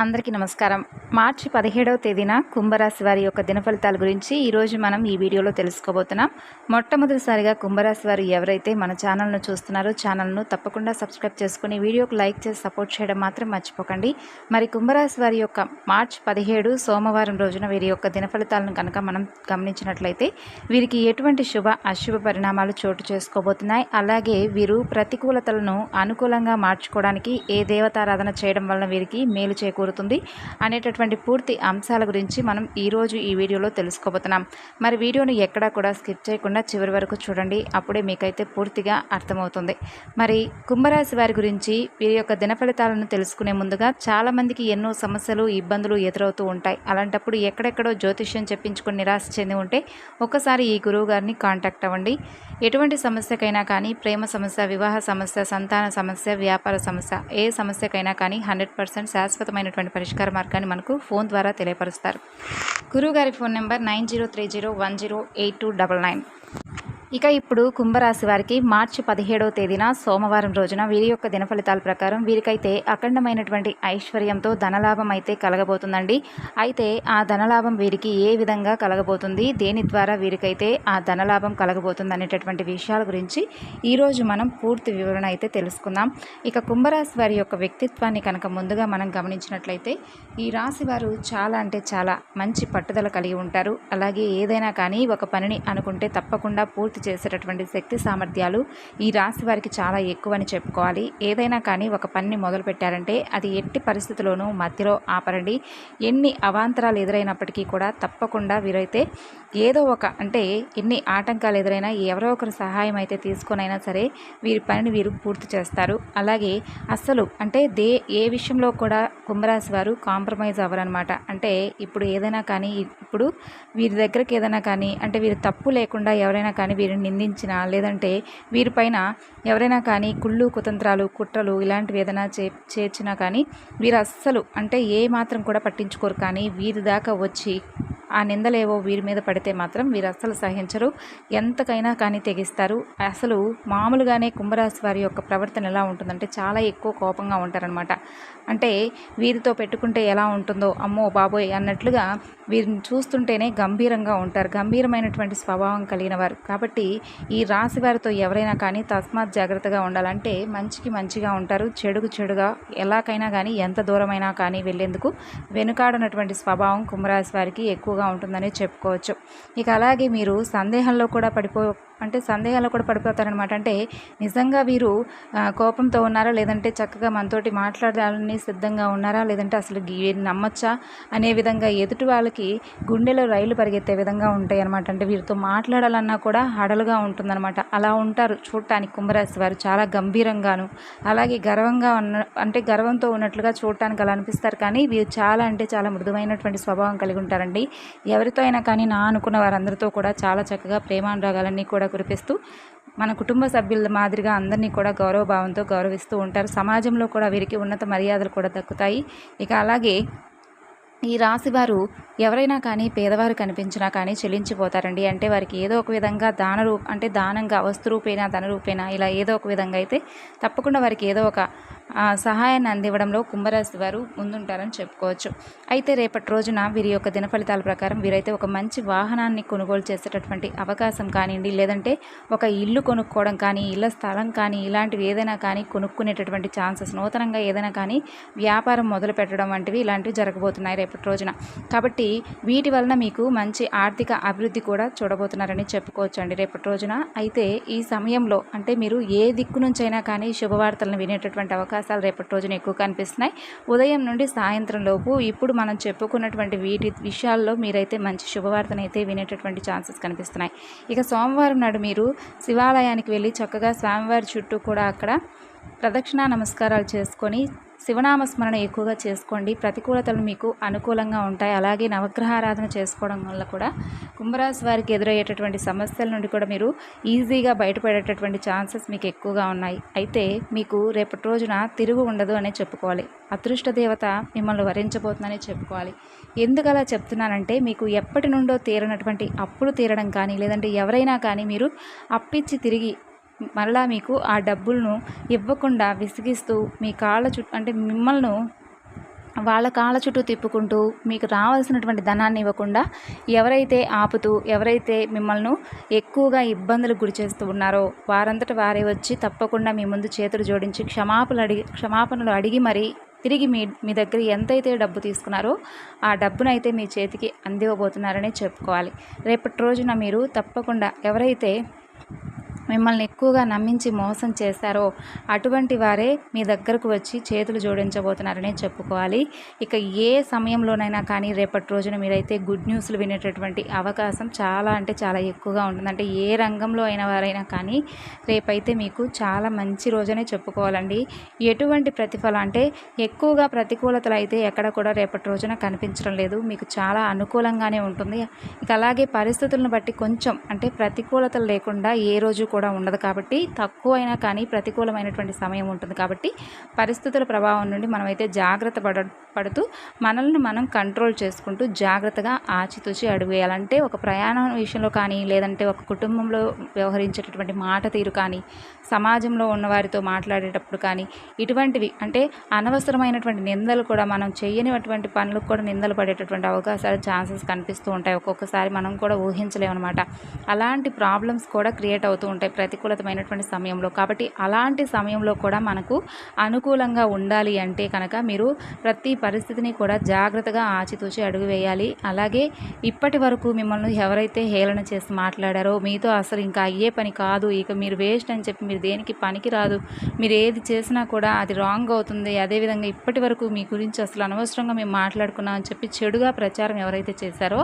అందరికీ నమస్కారం. మార్చి పదిహేడవ తేదీన కుంభరాశి వారి యొక్క దిన ఫలితాల గురించి ఈరోజు మనం ఈ వీడియోలో తెలుసుకోబోతున్నాం. మొట్టమొదటిసారిగా కుంభరాశి వారు ఎవరైతే మన ఛానల్ను చూస్తున్నారో ఛానల్ను తప్పకుండా సబ్స్క్రైబ్ చేసుకుని వీడియోకి లైక్ చేసి సపోర్ట్ చేయడం మాత్రం మర్చిపోకండి. మరి కుంభరాశి వారి యొక్క మార్చి పదిహేడు సోమవారం రోజున వీరి యొక్క దిన ఫలితాలను కనుక మనం గమనించినట్లయితే వీరికి ఎటువంటి శుభ అశుభ పరిణామాలు చోటు చేసుకోబోతున్నాయి. అలాగే వీరు ప్రతికూలతలను అనుకూలంగా మార్చుకోవడానికి ఏ దేవతారాధన చేయడం వలన వీరికి మేలు చేకూరుతుంది అనేటటువంటి పూర్తి అంశాల గురించి మనం ఈరోజు ఈ వీడియోలో తెలుసుకోబోతున్నాం. మరి వీడియోను ఎక్కడా కూడా స్కిప్ చేయకుండా చివరి వరకు చూడండి. అప్పుడే మీకైతే పూర్తిగా అర్థమవుతుంది. మరి కుంభరాశి వారి గురించి వీరి యొక్క దిన ఫలితాలను తెలుసుకునే ముందుగా చాలామందికి ఎన్నో సమస్యలు ఇబ్బందులు ఎదురవుతూ ఉంటాయి. అలాంటప్పుడు ఎక్కడెక్కడో జ్యోతిష్యం చెప్పించుకుని నిరాశ చెంది ఉంటే ఒకసారి ఈ గురువు గారిని కాంటాక్ట్ అవ్వండి. ఎటువంటి సమస్యకైనా కానీ ప్రేమ సమస్య వివాహ సమస్య సంతాన సమస్య వ్యాపార సమస్య ఏ సమస్యకైనా కానీ హండ్రెడ్ పర్సెంట్ శాశ్వతమైన శాశ్వతమైనటువంటి పరిష్కార మార్గాన్ని మనకు ఫోన్ ద్వారా తెలియపరుస్తారు. గురువుగారి phone number nine zero three zero one zero eight two double nine. ఇక ఇప్పుడు కుంభరాశి వారికి మార్చి పదిహేడవ తేదీన సోమవారం రోజున వీరి యొక్క దిన ఫలితాల ప్రకారం వీరికైతే అఖండమైనటువంటి ఐశ్వర్యంతో ధనలాభం అయితే కలగబోతుందండి. అయితే ఆ ధనలాభం వీరికి ఏ విధంగా కలగబోతుంది? దేని ద్వారా వీరికైతే ఆ ధనలాభం కలగబోతుంది అనేటటువంటి విషయాల గురించి ఈరోజు మనం పూర్తి వివరణ అయితే తెలుసుకుందాం. ఇక కుంభరాశి వారి యొక్క వ్యక్తిత్వాన్ని కనుక ముందుగా మనం గమనించినట్లయితే ఈ రాశి వారు చాలా అంటే చాలా మంచి పట్టుదల కలిగి ఉంటారు. అలాగే ఏదైనా కానీ ఒక పనిని అనుకుంటే తప్పకుండా పూర్తి చేసేటటువంటి శక్తి సామర్థ్యాలు ఈ రాశి వారికి చాలా ఎక్కువని చెప్పుకోవాలి. ఏదైనా కానీ ఒక పనిని మొదలు పెట్టారంటే అది ఎట్టి పరిస్థితుల్లోనూ మధ్యలో ఆపరండి. ఎన్ని అవాంతరాలు ఎదురైనప్పటికీ కూడా తప్పకుండా వీరైతే ఏదో ఒక అంటే ఎన్ని ఆటంకాలు ఎదురైనా ఎవరో ఒకరి సహాయం అయితే తీసుకొనైనా సరే వీరి పనిని వీరు పూర్తి చేస్తారు. అలాగే అస్సలు అంటే దే ఏ విషయంలో కూడా కుంభరాశి వారు కాంప్రమైజ్ అవ్వరనమాట అంటే ఇప్పుడు ఏదైనా కానీ ఇప్పుడు వీరి దగ్గరికి ఏదైనా కానీ అంటే వీరు తప్పు లేకుండా ఎవరైనా కానీ వీరిని నిందించినా లేదంటే వీరిపైన ఎవరైనా కానీ కుళ్ళు కుతంత్రాలు కుట్రలు ఇలాంటివి ఏదైనా చే చేర్చినా కానీ వీరు అస్సలు అంటే ఏ మాత్రం కూడా పట్టించుకోరు. కానీ వీరి దాకా వచ్చి ఆ నిందలేవో వీరి మీద పడితే మాత్రం వీరు అస్సలు సహించరు. ఎంతకైనా కానీ తెగిస్తారు. అసలు మామూలుగానే కుంభరాశి వారి యొక్క ప్రవర్తన ఎలా ఉంటుందంటే చాలా ఎక్కువ కోపంగా ఉంటారనమాట అంటే వీరితో పెట్టుకుంటే ఎలా ఉంటుందో అమ్మో బాబోయ్ అన్నట్లుగా వీరిని చూస్తుంటేనే గంభీరంగా ఉంటారు. గంభీరమైనటువంటి స్వభావం కలిగిన వారు. కాబట్టి ఈ రాశి వారితో ఎవరైనా కానీ తస్మాత్ జాగ్రత్తగా ఉండాలంటే మంచికి మంచిగా ఉంటారు. చెడుకు చెడుగా ఎలాకైనా కానీ ఎంత దూరమైనా కానీ వెళ్ళేందుకు వెనుకాడనటువంటి స్వభావం కుంభరాశి వారికి ఎక్కువగా ఉంటుందని చెప్పుకోవచ్చు. ఇక అలాగే మీరు సందేహంలో కూడా పడిపో అంటే సందేహాలు కూడా పడిపోతారనమాట అంటే నిజంగా వీరు కోపంతో ఉన్నారా? లేదంటే చక్కగా మనతోటి మాట్లాడాలని సిద్ధంగా ఉన్నారా? లేదంటే అసలు వీరిని నమ్మొచ్చా? అనే విధంగా ఎదుటి వాళ్ళకి గుండెలో రైలు పరిగెత్తే విధంగా ఉంటాయి అనమాట అంటే వీరితో మాట్లాడాలన్నా కూడా హడలుగా ఉంటుందన్నమాట. అలా ఉంటారు చూడటానికి కుంభరాశి వారు చాలా గంభీరంగాను. అలాగే గర్వంగా ఉన్న అంటే గర్వంతో ఉన్నట్లుగా చూడటానికి అలా అనిపిస్తారు. కానీ వీరు చాలా అంటే చాలా మృదువైనటువంటి స్వభావం కలిగి ఉంటారండి. ఎవరితో అయినా కానీ నా అనుకున్న వారందరితో కూడా చాలా చక్కగా ప్రేమానురాగాలన్నీ కూడా కురిపిస్తూ మన కుటుంబ సభ్యుల మాదిరిగా అందరినీ కూడా గౌరవభావంతో గౌరవిస్తూ ఉంటారు. సమాజంలో కూడా వీరికి ఉన్నత మర్యాదలు కూడా దక్కుతాయి. ఇక అలాగే ఈ రాశి వారు ఎవరైనా కానీ పేదవారు కనిపించినా కానీ చెల్లించిపోతారండి అంటే వారికి ఏదో ఒక విధంగా దాన రూప అంటే దానంగా వస్తు రూపేనా ధన రూపేనా ఇలా ఏదో ఒక విధంగా అయితే తప్పకుండా వారికి ఏదో ఒక సహాయాన్ని అందివ్వడంలో కుంభరాశి వారు ముందుంటారని చెప్పుకోవచ్చు. అయితే రేపటి రోజున వీరి యొక్క దిన ఫలితాల ప్రకారం వీరైతే ఒక మంచి వాహనాన్ని కొనుగోలు చేసేటటువంటి అవకాశం కానివ్వండి లేదంటే ఒక ఇల్లు కొనుక్కోవడం కానీ ఇళ్ళ స్థలం కానీ ఇలాంటివి ఏదైనా కానీ కొనుక్కునేటటువంటి ఛాన్సెస్ నూతనంగా ఏదైనా కానీ వ్యాపారం మొదలు పెట్టడం వంటివి ఇలాంటివి జరగబోతున్నాయి రేపటి రోజున. కాబట్టి వీటి వలన మీకు మంచి ఆర్థిక అభివృద్ధి కూడా చూడబోతున్నారని చెప్పుకోవచ్చు అండి రేపటి రోజున. అయితే ఈ సమయంలో అంటే మీరు ఏ దిక్కు నుంచైనా కానీ శుభవార్తలను వినేటటువంటి అవకాశాలు రేపటి రోజున ఎక్కువ కనిపిస్తున్నాయి. ఉదయం నుండి సాయంత్రం లోపు ఇప్పుడు మనం చెప్పుకున్నటువంటి వీటి విషయాల్లో మీరైతే మంచి శుభవార్తనైతే వినేటటువంటి ఛాన్సెస్ కనిపిస్తున్నాయి. ఇక సోమవారం నాడు మీరు శివాలయానికి వెళ్ళి చక్కగా స్వామివారి చుట్టూ కూడా అక్కడ ప్రదక్షిణా నమస్కారాలు చేసుకొని శివనామస్మరణ ఎక్కువగా చేసుకోండి. ప్రతికూలతలు మీకు అనుకూలంగా ఉంటాయి. అలాగే నవగ్రహారాధన చేసుకోవడం వల్ల కూడా కుంభరాశి వారికి ఎదురయ్యేటటువంటి సమస్యల నుండి కూడా మీరు ఈజీగా బయటపడేటటువంటి ఛాన్సెస్ మీకు ఎక్కువగా ఉన్నాయి. అయితే మీకు రేపటి రోజున తిరుగు ఉండదు అనే చెప్పుకోవాలి. అదృష్ట దేవత మిమ్మల్ని వరించబోతుందని చెప్పుకోవాలి. ఎందుకు అలా చెప్తున్నానంటే మీకు ఎప్పటి నుండో తీరనటువంటి అప్పులు తీరడం కానీ లేదంటే ఎవరైనా కానీ మీరు అప్పిచ్చి తిరిగి మరలా మీకు ఆ డబ్బులను ఇవ్వకుండా విసిగిస్తూ మీ కాళ్ళ చుట్టూ అంటే మిమ్మల్ని వాళ్ళ కాళ్ళ చుట్టూ తిప్పుకుంటూ మీకు రావాల్సినటువంటి ధనాన్ని ఇవ్వకుండా ఎవరైతే ఆపుతూ ఎవరైతే మిమ్మల్ని ఎక్కువగా ఇబ్బందులకు గురి చేస్తూ ఉన్నారో వారంతట వారే వచ్చి తప్పకుండా మీ ముందు చేతులు జోడించి క్షమాపణలు అడిగి క్షమాపణలు అడిగి మరీ తిరిగి మీ మీ దగ్గర ఎంతైతే డబ్బు తీసుకున్నారో ఆ డబ్బునైతే మీ చేతికి అందివ్వబోతున్నారనే చెప్పుకోవాలి. రేపటి రోజున మీరు తప్పకుండా ఎవరైతే మిమ్మల్ని ఎక్కువగా నమ్మించి మోసం చేశారో అటువంటి వారే మీ దగ్గరకు వచ్చి చేతులు జోడించబోతున్నారనే చెప్పుకోవాలి. ఇక ఏ సమయంలోనైనా కానీ రేపటి రోజున మీరైతే గుడ్ న్యూస్లు వినేటటువంటి అవకాశం చాలా అంటే చాలా ఎక్కువగా ఉంటుంది. అంటే ఏ రంగంలో అయిన వారైనా కానీ రేపైతే మీకు చాలా మంచి రోజనే చెప్పుకోవాలండి. ఎటువంటి ప్రతిఫలం అంటే ఎక్కువగా ప్రతికూలతలు అయితే ఎక్కడ కూడా రేపటి రోజున కనిపించడం లేదు. మీకు చాలా అనుకూలంగానే ఉంటుంది. ఇక అలాగే పరిస్థితులను బట్టి కొంచెం అంటే ప్రతికూలతలు లేకుండా ఏ రోజు కూడా కూడా ఉండదు కాబట్టి తక్కువైనా కానీ ప్రతికూలమైనటువంటి సమయం ఉంటుంది కాబట్టి పరిస్థితుల ప్రభావం నుండి మనమైతే జాగ్రత్త పడ పడుతూ మనల్ని మనం కంట్రోల్ చేసుకుంటూ జాగ్రత్తగా ఆచితూచి అడుగు వేయాలంటే ఒక ప్రయాణం విషయంలో కానీ లేదంటే ఒక కుటుంబంలో వ్యవహరించేటటువంటి మాట తీరు కానీ సమాజంలో ఉన్నవారితో మాట్లాడేటప్పుడు కానీ ఇటువంటివి అంటే అనవసరమైనటువంటి నిందలు కూడా మనం చేయనిటువంటి పనులకు కూడా నిందలు పడేటటువంటి అవకాశాలు ఛాన్సెస్ కనిపిస్తూ ఉంటాయి. ఒక్కొక్కసారి మనం కూడా ఊహించలేమన్నమాట. అలాంటి ప్రాబ్లమ్స్ కూడా క్రియేట్ అవుతూ ఉంటాయి. ప్రతికూలతమైనటువంటి సమయంలో. కాబట్టి అలాంటి సమయంలో కూడా మనకు అనుకూలంగా ఉండాలి అంటే కనుక మీరు ప్రతి పరిస్థితిని కూడా జాగ్రత్తగా ఆచితూచి అడుగు వేయాలి. అలాగే ఇప్పటి వరకు మిమ్మల్ని ఎవరైతే హేళన చేసి మాట్లాడారో మీతో అసలు ఇంకా అయ్యే పని కాదు ఇక మీరు వేస్ట్ అని చెప్పి మీరు దేనికి పనికి రాదు మీరు ఏది చేసినా కూడా అది రాంగ్ అవుతుంది. అదేవిధంగా ఇప్పటి వరకు మీ గురించి అసలు అనవసరంగా మేము మాట్లాడుకున్నాం అని చెప్పి చెడుగా ప్రచారం ఎవరైతే చేశారో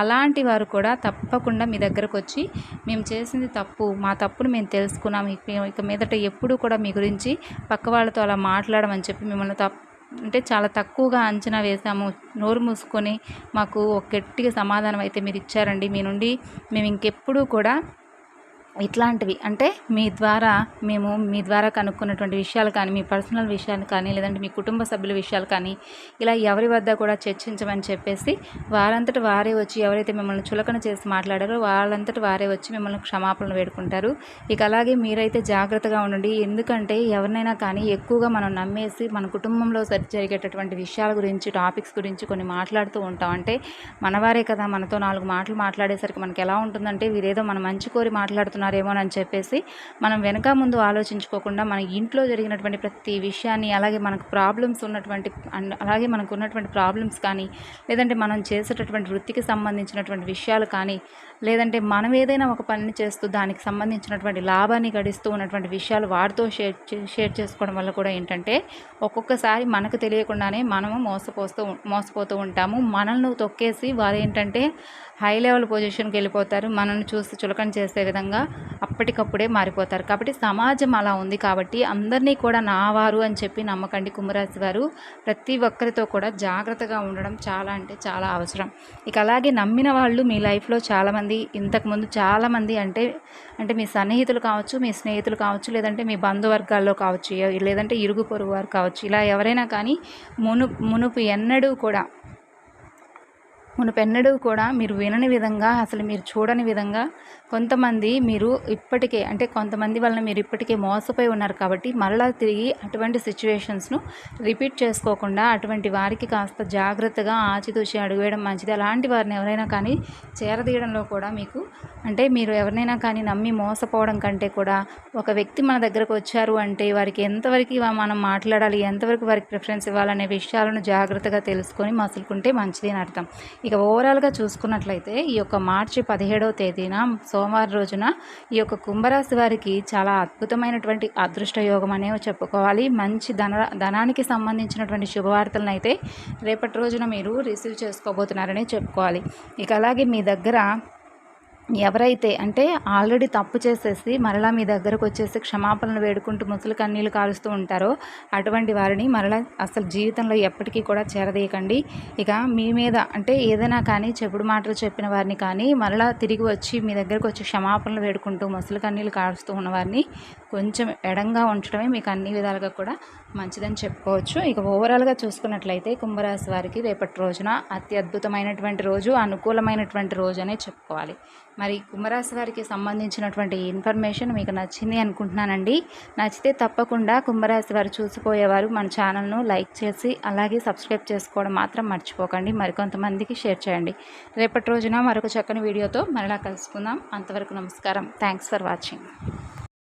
అలాంటి వారు కూడా తప్పకుండా మీ దగ్గరకు వచ్చి మేము చేసింది తప్పు మా తప్పును మేము తెలుసుకున్నాం. ఇక ఇక మీదట ఎప్పుడు కూడా మీ గురించి పక్క వాళ్ళతో అలా మాట్లాడమని చెప్పి మిమ్మల్ని తప్పు అంటే చాలా తక్కువగా అంచనా వేసాము. నోరు మూసుకొని మాకు ఒక గట్టిగా సమాధానం అయితే మీరు ఇచ్చారండి. మీ నుండి మేము ఇంకెప్పుడూ కూడా ఇట్లాంటివి. అంటే మీ ద్వారా మేము మీ ద్వారా కనుక్కున్నటువంటి విషయాలు కానీ మీ పర్సనల్ విషయాలు కానీ లేదంటే మీ కుటుంబ సభ్యుల విషయాలు కానీ ఇలా ఎవరి వద్ద కూడా చర్చించమని చెప్పేసి వారంతట వారే వచ్చి ఎవరైతే మిమ్మల్ని చులకన చేసి మాట్లాడారో వాళ్ళంతటి వారే వచ్చి మిమ్మల్ని క్షమాపణలు వేడుకుంటారు. ఇక అలాగే మీరైతే జాగ్రత్తగా ఉండండి. ఎందుకంటే ఎవరినైనా కానీ ఎక్కువగా మనం నమ్మేసి మన కుటుంబంలో సరి జరిగేటటువంటి విషయాల గురించి టాపిక్స్ గురించి కొన్ని మాట్లాడుతూ ఉంటాం. అంటే మనవారే కదా మనతో నాలుగు మాటలు మాట్లాడేసరికి మనకి ఎలా ఉంటుందంటే వీరేదో మన మంచి కోరి మాట్లాడుతున్నారు చేస్తున్నారేమోనని చెప్పేసి మనం వెనక ముందు ఆలోచించుకోకుండా మన ఇంట్లో జరిగినటువంటి ప్రతి విషయాన్ని అలాగే మనకు ప్రాబ్లమ్స్ ఉన్నటువంటి అలాగే మనకు ఉన్నటువంటి ప్రాబ్లమ్స్ కానీ లేదంటే మనం చేసేటటువంటి వృత్తికి సంబంధించినటువంటి విషయాలు కానీ లేదంటే మనం ఏదైనా ఒక పనిని చేస్తూ దానికి సంబంధించినటువంటి లాభాన్ని గడిస్తూ ఉన్నటువంటి విషయాలు వారితో షేర్ షేర్ చేసుకోవడం వల్ల కూడా ఏంటంటే ఒక్కొక్కసారి మనకు తెలియకుండానే మనము మోసపోస్తూ మోసపోతూ ఉంటాము. మనల్ని తొక్కేసి వారు ఏంటంటే హై లెవెల్ పొజిషన్కి వెళ్ళిపోతారు. మనల్ని చూసి చులకన చేసే విధంగా అప్పటికప్పుడే మారిపోతారు. కాబట్టి సమాజం అలా ఉంది కాబట్టి అందరినీ కూడా నా వారు అని చెప్పి నమ్మకండి కుంభరాశి వారు. ప్రతి ఒక్కరితో కూడా జాగ్రత్తగా ఉండడం చాలా అంటే చాలా అవసరం. ఇక అలాగే నమ్మిన వాళ్ళు మీ లైఫ్లో చాలామంది ఇంతకుముందు చాలామంది అంటే అంటే మీ సన్నిహితులు కావచ్చు మీ స్నేహితులు కావచ్చు లేదంటే మీ బంధువర్గాల్లో కావచ్చు లేదంటే ఇరుగు పొరుగు వారు కావచ్చు ఇలా ఎవరైనా కానీ మును మునుపు ఎన్నడూ కూడా మునుపెన్నడూ కూడా మీరు వినని విధంగా అసలు మీరు చూడని విధంగా కొంతమంది మీరు ఇప్పటికే అంటే కొంతమంది వలన మీరు ఇప్పటికే మోసపోయి ఉన్నారు కాబట్టి మరలా తిరిగి అటువంటి సిచ్యువేషన్స్ను రిపీట్ చేసుకోకుండా అటువంటి వారికి కాస్త జాగ్రత్తగా ఆచితూచి అడుగువేయడం మంచిది. అలాంటి వారిని ఎవరైనా కానీ చేరదీయడంలో కూడా మీకు అంటే మీరు ఎవరినైనా కానీ నమ్మి మోసపోవడం కంటే కూడా ఒక వ్యక్తి మన దగ్గరకు వచ్చారు అంటే వారికి ఎంతవరకు మనం మాట్లాడాలి ఎంతవరకు వారికి ప్రిఫరెన్స్ ఇవ్వాలనే విషయాలను జాగ్రత్తగా తెలుసుకొని మసులుకుంటే మంచిది అని అర్థం. ఇక ఓవరాల్గా చూసుకున్నట్లయితే ఈ యొక్క మార్చి పదిహేడవ తేదీన సోమవారం రోజున ఈ యొక్క కుంభరాశి వారికి చాలా అద్భుతమైనటువంటి అదృష్ట యోగం అనేవి చెప్పుకోవాలి. మంచి ధన ధనానికి సంబంధించినటువంటి శుభవార్తలను అయితే రేపటి రోజున మీరు రిసీవ్ చేసుకోబోతున్నారని చెప్పుకోవాలి. ఇక అలాగే మీ దగ్గర ఎవరైతే అంటే ఆల్రెడీ తప్పు చేసేసి మరలా మీ దగ్గరకు వచ్చేసి క్షమాపణలు వేడుకుంటూ ముసలి కన్నీళ్ళు కాలుస్తూ ఉంటారో అటువంటి వారిని మరలా అసలు జీవితంలో ఎప్పటికీ కూడా చేరదీయకండి. ఇక మీ మీద అంటే ఏదైనా కానీ చెప్పుడు మాటలు చెప్పిన వారిని కానీ మరలా తిరిగి వచ్చి మీ దగ్గరకు వచ్చి క్షమాపణలు వేడుకుంటూ ముసలి కన్నీళ్ళు కాలుస్తూ ఉన్న వారిని కొంచెం ఎడంగా ఉంచడమే మీకు అన్ని విధాలుగా కూడా మంచిదని చెప్పుకోవచ్చు. ఇక ఓవరాల్గా చూసుకున్నట్లయితే కుంభరాశి వారికి రేపటి రోజున అతి అద్భుతమైనటువంటి రోజు అనుకూలమైనటువంటి రోజు అనే చెప్పుకోవాలి. మరి కుంభరాశి వారికి సంబంధించినటువంటి ఇన్ఫర్మేషన్ మీకు నచ్చింది అనుకుంటున్నానండి. నచ్చితే తప్పకుండా కుంభరాశి వారు చూసిపోయేవారు మన ఛానల్ను లైక్ చేసి అలాగే సబ్స్క్రైబ్ చేసుకోవడం మాత్రం మర్చిపోకండి. మరికొంతమందికి షేర్ చేయండి. రేపటి రోజున మరొక చక్కని వీడియోతో మరలా కలుసుకుందాం. అంతవరకు నమస్కారం. Thanks for watching.